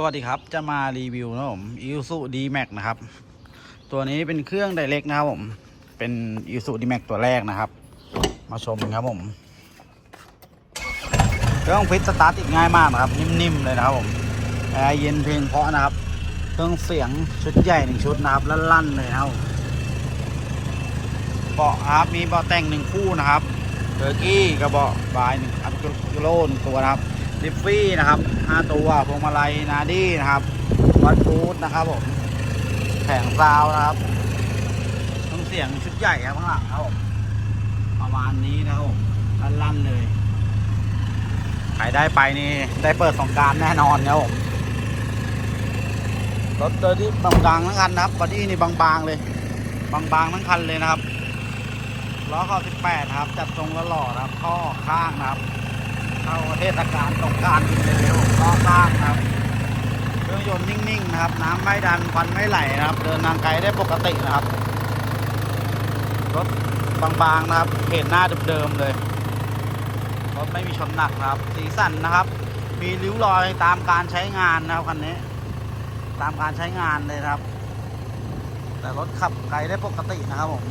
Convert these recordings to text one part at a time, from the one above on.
สวัสดีครับ จะมารีวิวนะครับผม i s u d m a x นะครับ ตัวนี้เป็นเครื่องไดเ c กนะครับผม เป็น i s u d m a x ตัวแรกนะครับ มาชมครับผมเครื่องฟิตสตาร์ทติดง่ายมากนะครับ นิ่มๆเลยนะครับผมแอร์เย็นเพลงเพราะนะครับ เครื่องเสียงชุดใหญ่หนึ่งชุดนะครับลั่นๆเลยนะครับเบาะครับมีเบาะแต่งหนึ่งคู่นะครับเบอร์กี้กับเบาะบายหนึ่งอัพกิโลนตัวนะครับ ดิฟฟี่นะครับ5ตัวพวงมาลัยนาดี้นะครับวัดบูธนะครับผมแผงซาวนะครับเครื่องเสียงชุดใหญ่ครับข้างหลังครับผมประมาณนี้นะครับผมลั่นๆเลยใครได้ไปนี่ได้เปิดสงการแน่นอนครับผมรถเดินที่บางๆทั้งคันนะครับบอดี้นี่บางๆเลย บางๆทั้งคันเลยนะครับล้อข้า18 ครับ จัดทรงแล้วหล่อครับข้อข้างนะครับ เข้าเทศกาลสงกรารเร็วๆล้อข้างครับ เครื่องยนต์นิ่งๆนะครับ น้ำไม่ดันควันไม่ไหลนะครับ เดินทางไกลได้ปกตินะครับ รถบางๆนะครับเห็นหน้าเดิมๆเลย รถไม่มีชนหนักนะครับ สีสันนะครับ มีริ้วรอยตามการใช้งานนะครับคันนี้ ตามการใช้งานเลยครับ แต่รถขับไกลได้ปกตินะครับผม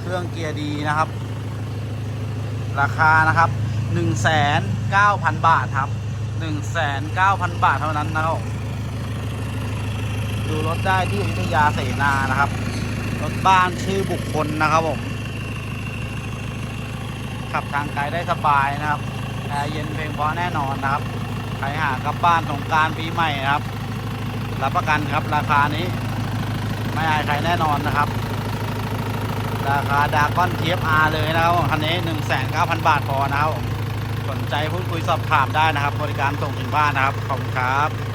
เครื่องเกียร์ดีนะครับ ราคานะครับ 1 9 0 0 0 0 บาทครับ 1 9 0 0 0 บาทเท่านั้นนะครับดูรถได้ที่อยุธยาเสนานะครับ รถบ้านชื่อบุคคลนะครับผม ขับทางไกลได้สบายนะครับแอร์เย็นเพลงเพราะแน่นอนนะครับ ใครหากลับบ้านสงการปีใหม่นะครับ รับประกันครับราคานี้ ไม่อายใครแน่นอนนะครับ ราคาดากอนเทียบอาเลยนะครับคันนี้19,000บาทพอนะครับ สนใจพูดคุยสอบถามได้นะครับ บริการส่งถึงบ้านนะครับ ขอบคุณครับ